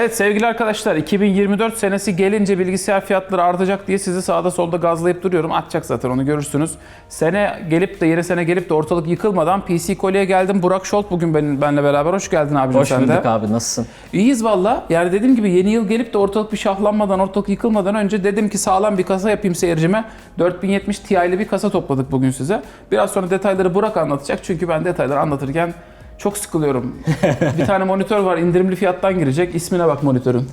Evet sevgili arkadaşlar 2024 senesi gelince bilgisayar fiyatları artacak diye sizi sağda solda gazlayıp duruyorum. Atacak zaten onu görürsünüz. Sene gelip de yeni sene gelip de ortalık yıkılmadan PC Kole'ye geldim. Burak Şolt bugün benim, benimle beraber. Hoş geldin abicim Hoş sen de. bulduk abi nasılsın? İyiyiz valla. Yani dediğim gibi yeni yıl gelip de ortalık bir şahlanmadan, ortalık yıkılmadan önce dedim ki sağlam bir kasa yapayım seyircime. 4070 Ti'li bir kasa topladık bugün size. Biraz sonra detayları Burak anlatacak. Çünkü ben detayları anlatırken çok sıkılıyorum. bir tane monitör var indirimli fiyattan girecek. İsmine bak monitörün.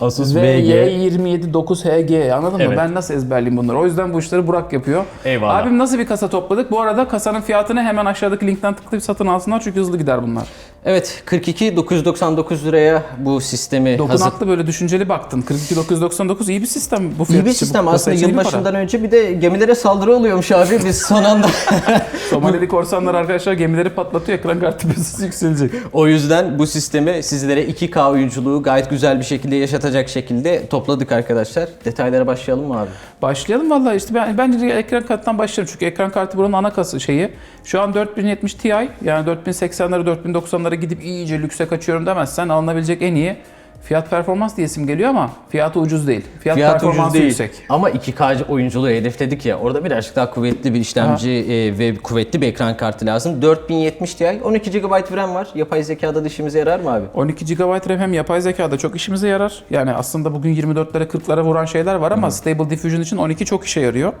Asus VY279HG anladın mı? Evet. Ben nasıl ezberleyeyim bunları? O yüzden bu işleri Burak yapıyor. Eyvallah. Abim nasıl bir kasa topladık? Bu arada kasanın fiyatını hemen aşağıdaki linkten tıklayıp satın alsınlar çünkü hızlı gider bunlar. Evet 42 999 liraya bu sistemi hazır. Dokunaklı böyle düşünceli baktın. 42999 iyi bir sistem bu fiyat İyi bir için. Bu sistem kasa aslında için iyi bir para. yılbaşından önce bir de gemilere saldırı oluyormuş abi biz son anda. Somali'deki korsanlar arkadaşlar gemileri patlatıyor. Ekran kartı piyasası yükselecek. o yüzden bu sistemi sizlere 2K oyunculuğu gayet güzel bir şekilde yaşatacak şekilde topladık arkadaşlar. Detaylara başlayalım mı abi? Başlayalım valla işte ben bence ekran kartından başlayalım çünkü ekran kartı buranın ana kası şeyi. Şu an 4070 Ti yani 4080'lara 4090'lara gidip iyice lükse kaçıyorum demezsen alınabilecek en iyi fiyat performans diye isim geliyor ama fiyatı ucuz değil. Fiyat, Fiyat performansı ucuz değil. yüksek. Ama 2K oyunculuğu hedefledik ya. Orada birazcık daha kuvvetli bir işlemci e, ve kuvvetli bir ekran kartı lazım. 4070 Ti, 12 GB RAM var. Yapay zekada da işimize yarar mı abi? 12 GB RAM hem yapay zekada çok işimize yarar. Yani aslında bugün 24'lere 40'lara vuran şeyler var ama Stable Diffusion için 12 çok işe yarıyor.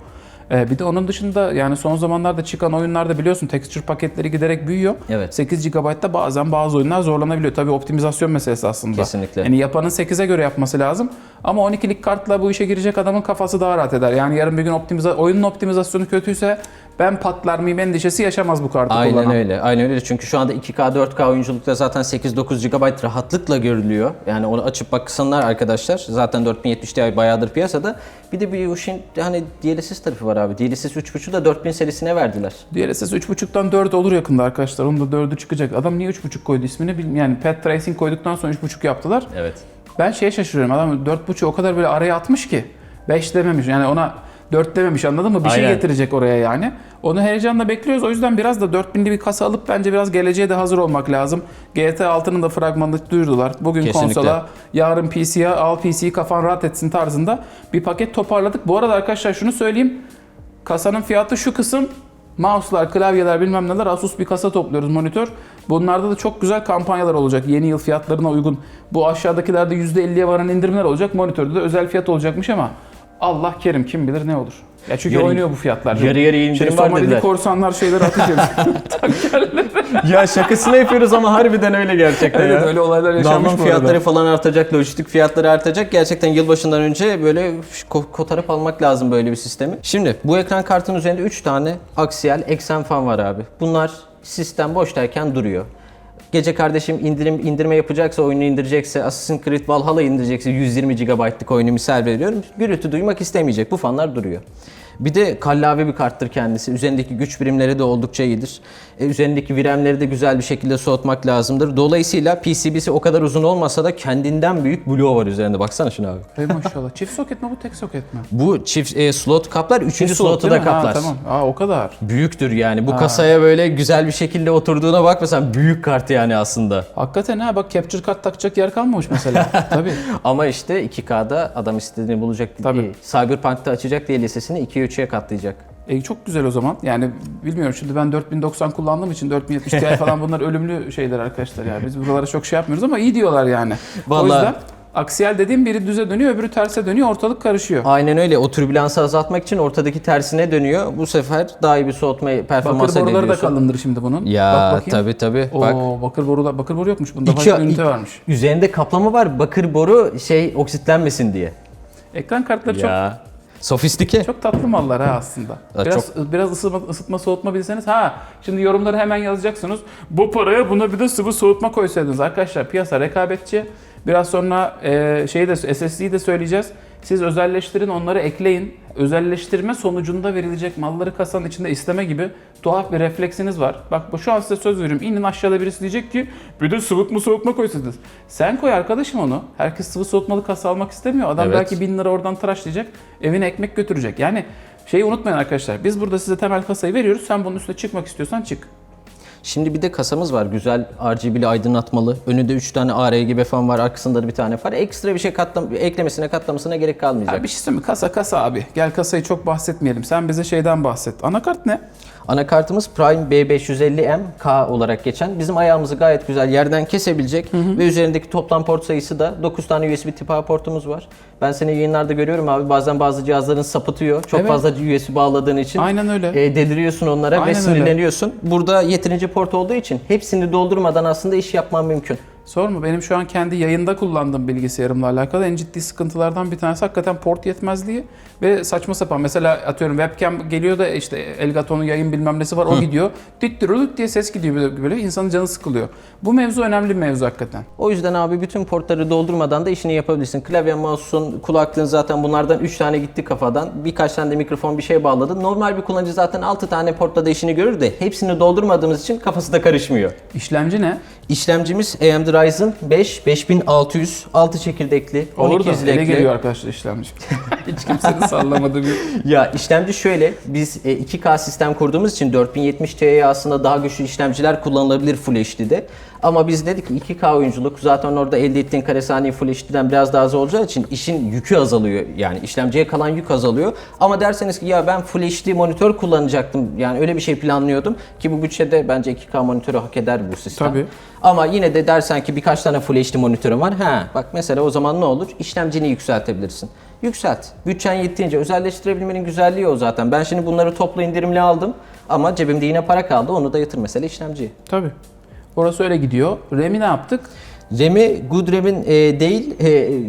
Ee, bir de onun dışında yani son zamanlarda çıkan oyunlarda biliyorsun texture paketleri giderek büyüyor. Evet. 8 GB'da bazen bazı oyunlar zorlanabiliyor. Tabii optimizasyon meselesi aslında. Kesinlikle. Yani yapanın 8'e göre yapması lazım. Ama 12'lik kartla bu işe girecek adamın kafası daha rahat eder. Yani yarın bir gün optimiza oyunun optimizasyonu kötüyse ben patlar mıyım endişesi yaşamaz bu kartı Aynen kullanan. öyle. Aynen öyle. Çünkü şu anda 2K 4K oyunculukta zaten 8-9 GB rahatlıkla görülüyor. Yani onu açıp baksanlar arkadaşlar. Zaten 4070 Ti bayağıdır piyasada. Bir de bir işin hani DLSS tarafı var abi. DLSS 3.5'u da 4000 serisine verdiler. DLSS 3.5'tan 4 olur yakında arkadaşlar. Onun da 4'ü çıkacak. Adam niye 3.5 koydu ismini bilmiyorum. Yani Pet Tracing koyduktan sonra 3.5 yaptılar. Evet. Ben şeye şaşırıyorum. Adam 4.5'u o kadar böyle araya atmış ki 5 dememiş. Yani ona 4 dememiş anladın mı? Bir şey Aynen. getirecek oraya yani. Onu heyecanla bekliyoruz. O yüzden biraz da 4000'li bir kasa alıp bence biraz geleceğe de hazır olmak lazım. GTA 6'nın da fragmanını duyurdular. Bugün Kesinlikle. konsola, yarın PC'ye, al PC'yi kafan rahat etsin tarzında bir paket toparladık. Bu arada arkadaşlar şunu söyleyeyim. Kasanın fiyatı şu kısım. Mouse'lar, klavyeler bilmem neler Asus bir kasa topluyoruz monitör. Bunlarda da çok güzel kampanyalar olacak yeni yıl fiyatlarına uygun. Bu aşağıdakilerde %50'ye varan indirimler olacak. Monitörde de özel fiyat olacakmış ama Allah kerim kim bilir ne olur. Ya çünkü Yarı- oynuyor bu fiyatlar. yarı yarı indirim şey, var dediler. korsanlar şeyleri atış ya şakasını yapıyoruz ama harbiden öyle gerçekten Evet öyle olaylar yaşanmış Dalman bu fiyatları arada. falan artacak, lojistik fiyatları artacak. Gerçekten yılbaşından önce böyle ko- kotarıp almak lazım böyle bir sistemi. Şimdi bu ekran kartının üzerinde 3 tane aksiyel eksen fan var abi. Bunlar sistem boştayken duruyor. Gece kardeşim indirim indirme yapacaksa, oyunu indirecekse, Assassin's Creed Valhalla indirecekse 120 GB'lık oyunu misal veriyorum. Gürültü duymak istemeyecek. Bu fanlar duruyor. Bir de kallavi bir karttır kendisi. Üzerindeki güç birimleri de oldukça iyidir. E, üzerindeki VRAM'leri de güzel bir şekilde soğutmak lazımdır. Dolayısıyla PCB'si o kadar uzun olmasa da kendinden büyük bloğu var üzerinde. Baksana şuna abi. Ey maşallah. Çift soket mi bu tek soket mi? Bu çift e, slot kaplar, üçüncü Slot slotu değil da mi? Ha, kaplar. tamam. Aa o kadar. Büyüktür yani. Bu kasaya böyle güzel bir şekilde oturduğuna bakmasan büyük kart yani aslında. Hakikaten ha bak capture kart takacak yer kalmamış mesela. Tabii. Ama işte 2K'da adam istediğini bulacak. Tabii. E, Cyberpunk'ta açacak diye listesini 2'ye 3'e katlayacak. E, çok güzel o zaman. Yani bilmiyorum şimdi ben 4090 kullandığım için 4070 Ti falan bunlar ölümlü şeyler arkadaşlar yani. Biz buralara çok şey yapmıyoruz ama iyi diyorlar yani. O Vallahi- yüzden aksiyel dediğim biri düze dönüyor öbürü terse dönüyor ortalık karışıyor. Aynen öyle. O türbülansı azaltmak için ortadaki tersine dönüyor. Bu sefer daha iyi bir soğutma performansı Bakır elde boruları da kalındır şimdi bunun. Ya Bak tabi tabi. Oo, Bak bakır borular bakır boru yokmuş bunda İki- başka ünite varmış. üzerinde kaplama var. Bakır boru şey oksitlenmesin diye. Ekran kartları çok Ya. Sofistike. Çok tatlı mallar ha aslında. Ya Biraz biraz ısıtma, ısıtma soğutma bilseniz ha şimdi yorumları hemen yazacaksınız. Bu paraya buna bir de sıvı soğutma koysaydınız arkadaşlar piyasa rekabetçi. Biraz sonra e, şeyi de SSD'yi de söyleyeceğiz. Siz özelleştirin onları ekleyin. Özelleştirme sonucunda verilecek malları kasanın içinde isteme gibi tuhaf bir refleksiniz var. Bak bu şu an size söz veriyorum. İnin aşağıda birisi diyecek ki bir de sıvıtma soğutma koysaydınız. Sen koy arkadaşım onu. Herkes sıvı soğutmalı kasa almak istemiyor. Adam Evet. belki bin lira oradan tıraşlayacak. Evine ekmek götürecek. Yani şeyi unutmayın arkadaşlar. Biz burada size temel kasayı veriyoruz. Sen bunun üstüne çıkmak istiyorsan çık. Şimdi bir de kasamız var. Güzel RGB'li aydınlatmalı. Önünde 3 tane ARGB fan var. Arkasında da bir tane var. Ekstra bir şey katlam eklemesine katlamasına gerek kalmayacak. Ya bir şey söyleyeyim mi? Kasa kasa abi. Gel kasayı çok bahsetmeyelim. Sen bize şeyden bahset. Anakart ne? Anakartımız Prime B550M K olarak geçen. Bizim ayağımızı gayet güzel yerden kesebilecek ve üzerindeki toplam port sayısı da 9 tane USB tip A portumuz var. Ben seni yayınlarda görüyorum abi. Bazen bazı cihazların sapıtıyor. Çok Evet. fazla USB bağladığın için. Aynen öyle. E, deliriyorsun onlara Aynen ve öyle. sinirleniyorsun. Burada yeterince port olduğu için hepsini doldurmadan aslında iş yapman mümkün. Sorma benim şu an kendi yayında kullandığım bilgisayarımla alakalı en ciddi sıkıntılardan bir tanesi hakikaten port yetmezliği ve saçma sapan. Mesela atıyorum webcam geliyor da işte Elgato'nun yayın bilmem nesi var o gidiyor. Dittiruluk diye ses gidiyor böyle, böyle insanın canı sıkılıyor. Bu mevzu önemli bir mevzu hakikaten. O yüzden abi bütün portları doldurmadan da işini yapabilirsin. Klavye, mouse'un, kulaklığın zaten bunlardan 3 tane gitti kafadan. Birkaç tane de mikrofon bir şey bağladın. Normal bir kullanıcı zaten 6 tane portla da işini görür de hepsini doldurmadığımız için kafası da karışmıyor. İşlemci ne? İşlemcimiz AMD Ryzen 5 5600 6 çekirdekli Olur 12 da ele geliyor arkadaşlar işlemci. Hiç kimsenin sallamadığı bir... Ya işlemci şöyle, biz e, 2K sistem kurduğumuz için 4070 Ti'ye aslında daha güçlü işlemciler kullanılabilir Full HD'de. Ama biz dedik ki 2K oyunculuk zaten orada elde ettiğin kare saniye Full HD'den biraz daha az olacağı için işin yükü azalıyor. Yani işlemciye kalan yük azalıyor. Ama derseniz ki ya ben Full HD monitör kullanacaktım. Yani öyle bir şey planlıyordum ki bu bütçede bence 2K monitörü hak eder bu sistem. Tabii. Ama yine de dersen ki birkaç tane Full HD monitörüm var. Ha bak mesela o zaman ne olur? İşlemcini yükseltebilirsin. Yükselt. Bütçen yettiğince özelleştirebilmenin güzelliği o zaten. Ben şimdi bunları toplu indirimli aldım. Ama cebimde yine para kaldı. Onu da yatır mesela işlemciye. Tabii. Orası öyle gidiyor. RAM'i ne yaptık? RAM'i Good RAM'in e, değil e,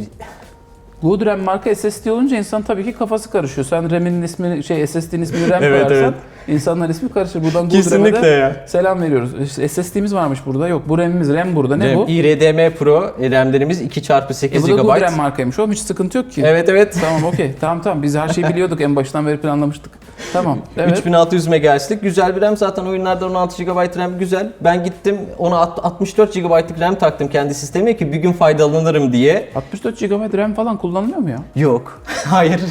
Good RAM marka SSD olunca insan tabii ki kafası karışıyor. Sen RAM'in ismini, şey SSD'nin ismini RAM Evet, koyarsan evet. insanlar ismi karışır. Buradan Good RAM'e ya. selam veriyoruz. İşte SSD'miz varmış burada. Yok bu RAM'imiz. RAM burada. Ne RAM, bu? iRDM Pro RAM'lerimiz 2x8 E bu da GB. Good RAM markaymış. Oğlum hiç sıkıntı yok ki. Evet evet. Tamam okey. Tamam tamam. Biz her şeyi biliyorduk. En baştan beri planlamıştık. Tamam. Evet. 3600 MHz'lik güzel bir RAM zaten oyunlarda 16 GB RAM güzel. Ben gittim ona alt- 64 GB'lık RAM taktım kendi sistemime ki bir gün faydalanırım diye. 64 GB RAM falan kullanılıyor mu ya? Yok. Hayır.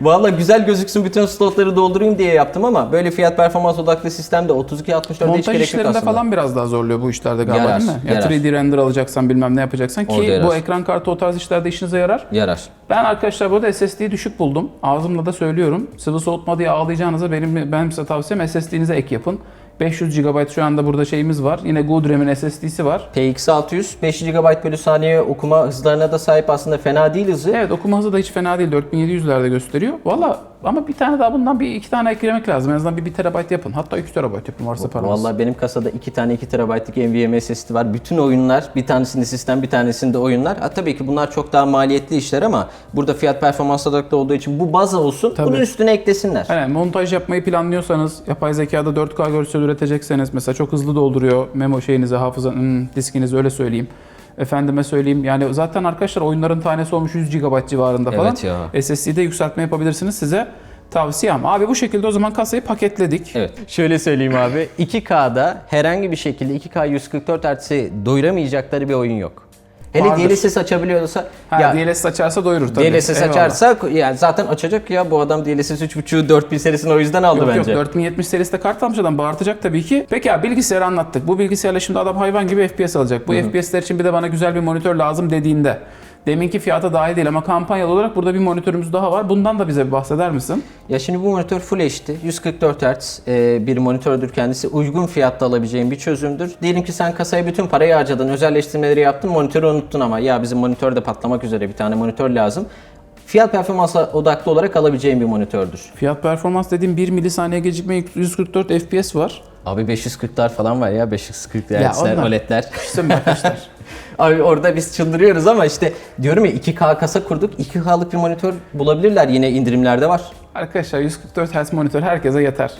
Valla güzel gözüksün bütün slotları doldurayım diye yaptım ama böyle fiyat performans odaklı sistemde 32 64'e hiç Montaj gerek yok işlerinde aslında. falan biraz daha zorluyor bu işlerde galiba Yarar, değil mi? Ya yarar. 3D render alacaksan bilmem ne yapacaksan Orada ki yarar. bu ekran kartı o tarz işlerde işinize yarar. Yarar. Ben arkadaşlar burada SSD'yi düşük buldum. Ağzımla da söylüyorum. Sıvı soğutma diye ağlayacağınıza benim benim size tavsiyem SSD'nize ek yapın. 500 GB şu anda burada şeyimiz var. Yine Good RAM'in SSD'si var. PX600 5 GB bölü saniye okuma hızlarına da sahip aslında fena değil hızı. Evet okuma hızı da hiç fena değil. 4700'lerde gösteriyor. Valla ama bir tane daha bundan bir iki tane eklemek lazım. En azından bir 1 TB yapın. Hatta 2 TB yapın varsa paranız. Vallahi benim kasada 2 tane 2 TB'lık NVMe SSD var. Bütün oyunlar, bir tanesinde sistem, bir tanesinde oyunlar. Ha, tabii ki bunlar çok daha maliyetli işler ama burada fiyat performans odaklı olduğu için bu baz olsun. Tabii. Bunun üstüne eklesinler. Yani montaj yapmayı planlıyorsanız, yapay zekada 4K görsel üretecekseniz mesela çok hızlı dolduruyor memo şeyinizi, hafıza, hmm, diskinizi öyle söyleyeyim. Efendime söyleyeyim yani zaten arkadaşlar oyunların tanesi olmuş 100 GB civarında falan. Evet ya. SSD'de yükseltme yapabilirsiniz size tavsiyem. Abi bu şekilde o zaman kasayı paketledik. Evet. Şöyle söyleyeyim abi. 2K'da herhangi bir şekilde 2K 144 Hz'i doyuramayacakları bir oyun yok. Hele Vardır. DLSS açabiliyorsa Ha, ya DLSS açarsa doyurur tabii. DLSS Eyvallah. açarsa yani zaten açacak ya bu adam DLSS 3.5 4000 serisini o yüzden aldı Yok bence. yok 4070 serisinde kart almış adam bağırtacak tabii ki. Peki abi bilgisayarı anlattık. Bu bilgisayarla şimdi adam hayvan gibi FPS alacak. Bu FPS'ler için bir de bana güzel bir monitör lazım dediğinde. Deminki fiyata dahil değil ama kampanyalı olarak burada bir monitörümüz daha var. Bundan da bize bir bahseder misin? Ya şimdi bu monitör Full HD, 144 Hz e, bir monitördür kendisi. Uygun fiyatta alabileceğin bir çözümdür. Diyelim ki sen kasaya bütün parayı harcadın, özelleştirmeleri yaptın, monitörü unuttun ama ya bizim monitör de patlamak üzere bir tane monitör lazım. Fiyat performansa odaklı olarak alabileceğin bir monitördür. Fiyat performans dediğim 1 milisaniye gecikme 144 FPS var. Abi 540'lar falan var ya 540 Ya Hz'ler, onlar- OLED'ler. İşte arkadaşlar? Abi orada biz çıldırıyoruz ama işte diyorum ya 2K kasa kurduk. 2K'lık bir monitör bulabilirler yine indirimlerde var. arkadaşlar 144 Hz monitör herkese yeter.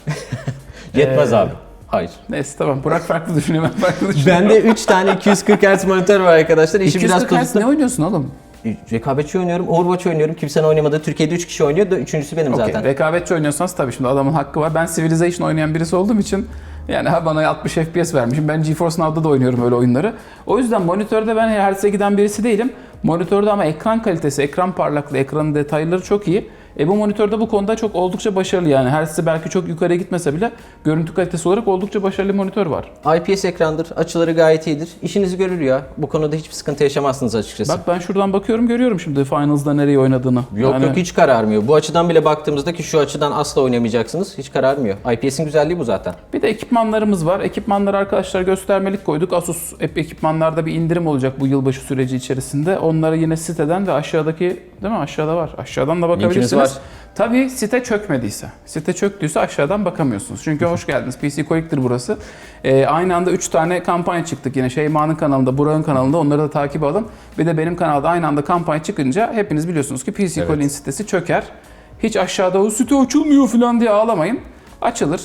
Yetmez Ee, abi. Hayır. Neyse tamam Burak farklı düşünüyor ben farklı düşünüyorum. Bende 3 tane 240 Hz monitör var arkadaşlar. İşi biraz 240 Hz tuzlu. ne oynuyorsun oğlum? Rekabetçi oynuyorum, Overwatch oynuyorum. Kimsenin oynamadığı Türkiye'de 3 kişi oynuyor da üçüncüsü benim Okey, zaten. Rekabetçi oynuyorsanız tabii şimdi adamın hakkı var. Ben Civilization oynayan birisi olduğum için yani ha bana 60 FPS vermişim. Ben GeForce Now'da da oynuyorum öyle oyunları. O yüzden monitörde ben hertz'e giden birisi değilim. Monitörde ama ekran kalitesi, ekran parlaklığı, ekranın detayları çok iyi. E bu monitör de bu konuda çok oldukça başarılı yani. Hertz'i belki çok yukarıya gitmese bile görüntü kalitesi olarak oldukça başarılı monitör var. IPS ekrandır. Açıları gayet iyidir. İşinizi görür ya. Bu konuda hiçbir sıkıntı yaşamazsınız açıkçası. Bak ben şuradan bakıyorum görüyorum şimdi Finals'da nereye oynadığını. Yok Yani yok hiç kararmıyor. Bu açıdan bile baktığımızda ki şu açıdan asla oynamayacaksınız. Hiç kararmıyor. IPS'in güzelliği bu zaten. Bir de ekipmanlarımız var. Ekipmanları arkadaşlar göstermelik koyduk. Asus ekipmanlarda bir indirim olacak bu yılbaşı süreci içerisinde. Onları yine siteden ve aşağıdaki değil mi? Aşağıda var. Aşağıdan da bakabilirsiniz. var. Tabii site çökmediyse. Site çöktüyse aşağıdan bakamıyorsunuz. Çünkü hoş geldiniz. PC Kolik'tir burası. Ee, aynı anda 3 tane kampanya çıktık yine. Şeyma'nın kanalında, Burak'ın kanalında. Onları da takip alın. Bir de benim kanalda aynı anda kampanya çıkınca hepiniz biliyorsunuz ki PC Evet. Kolik'in sitesi çöker. Hiç aşağıda o site açılmıyor falan diye ağlamayın. Açılır.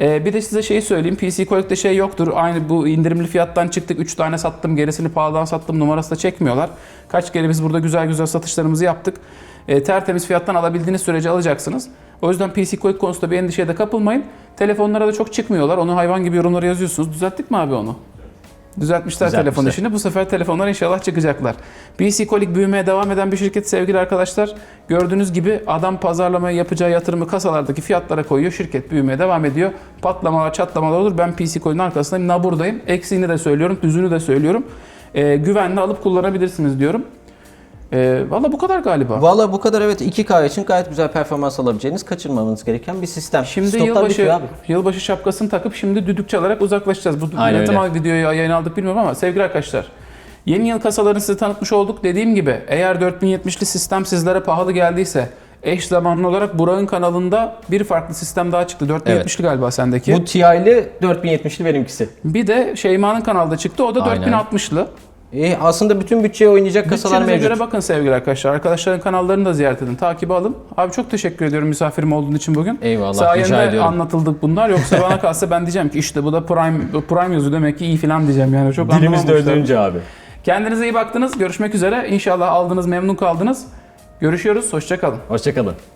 Ee, bir de size şeyi söyleyeyim. PC Collect'te şey yoktur. Aynı bu indirimli fiyattan çıktık. 3 tane sattım. Gerisini pahalıdan sattım numarası da çekmiyorlar. Kaç kere biz burada güzel güzel satışlarımızı yaptık. Ee, tertemiz fiyattan alabildiğiniz sürece alacaksınız. O yüzden PC Collect konusunda bir endişeye de kapılmayın. Telefonlara da çok çıkmıyorlar. Onu hayvan gibi yorumlara yazıyorsunuz. Düzelttik mi abi onu? Düzeltmişler Düzeltmişler. telefon işini. Bu sefer telefonlar inşallah çıkacaklar. BC Kolik büyümeye devam eden bir şirket sevgili arkadaşlar. Gördüğünüz gibi adam pazarlamaya yapacağı yatırımı kasalardaki fiyatlara koyuyor. Şirket büyümeye devam ediyor. Patlamalar, çatlamalar olur. Ben PC Coil'in arkasındayım. Naburadayım. Eksiğini de söylüyorum, düzünü de söylüyorum. Ee, güvenle alıp kullanabilirsiniz diyorum. Ee, Valla bu kadar galiba. Valla bu kadar evet 2K için gayet güzel performans alabileceğiniz kaçırmamanız gereken bir sistem. Şimdi Stoklar yılbaşı, yılbaşı şapkasını takıp şimdi düdük çalarak uzaklaşacağız. Bu Aynen ne zaman videoyu yayın aldık bilmiyorum ama sevgili arkadaşlar. Yeni yıl kasalarını size tanıtmış olduk. Dediğim gibi eğer 4070'li sistem sizlere pahalı geldiyse eş zamanlı olarak Burak'ın kanalında bir farklı sistem daha çıktı. 4070'li galiba sendeki. Bu TI'li 4070'li benimkisi. Bir de Şeyma'nın kanalda çıktı. O da Aynen. 4060'lı. E, aslında bütün bütçeye oynayacak kasalar Bütçenize mevcut. göre bakın sevgili arkadaşlar. Arkadaşların kanallarını da ziyaret edin. Takibi alın. Abi çok teşekkür ediyorum misafirim olduğun için bugün. Eyvallah, rica Sayende ediyorum. anlatıldık bunlar. Yoksa bana kalsa ben diyeceğim ki işte bu da Prime bu Prime yazıyor demek ki iyi falan diyeceğim yani. Çok Dilimizde anlamamışlar. abi. Kendinize iyi baktınız. Görüşmek üzere. İnşallah aldınız, memnun kaldınız. Görüşüyoruz. Hoşça kalın. Hoşçakalın.